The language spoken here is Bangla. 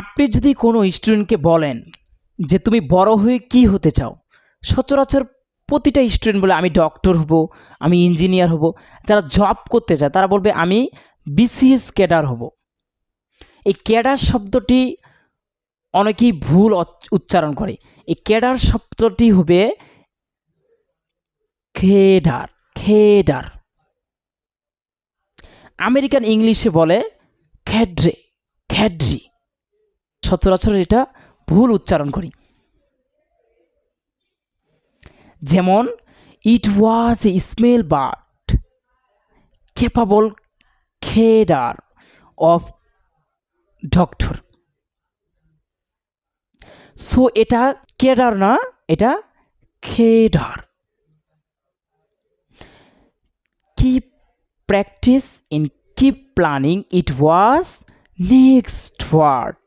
আপনি যদি কোনো স্টুডেন্টকে বলেন যে তুমি বড় হয়ে কি হতে চাও, সচরাচর প্রতিটা স্টুডেন্ট বলে আমি ডক্টর হব, আমি ইঞ্জিনিয়ার হব, যারা জব করতে চায় তারা বলবে আমি বিসিএস ক্যাডার হব। এই ক্যাডার শব্দটি অনেকেই ভুল উচ্চারণ করে। এই ক্যাডার শব্দটি হবে খেডার খেডার। আমেরিকান ইংলিশে বলে খ্যাড্রে খ্যাড্রি সচরাচর এটা ভুল উচ্চারণ করি। যেমন it was a smell bird capable খেডার of doctor so এটা কেডার না, এটা খেডার keep practice in keep planning it was next word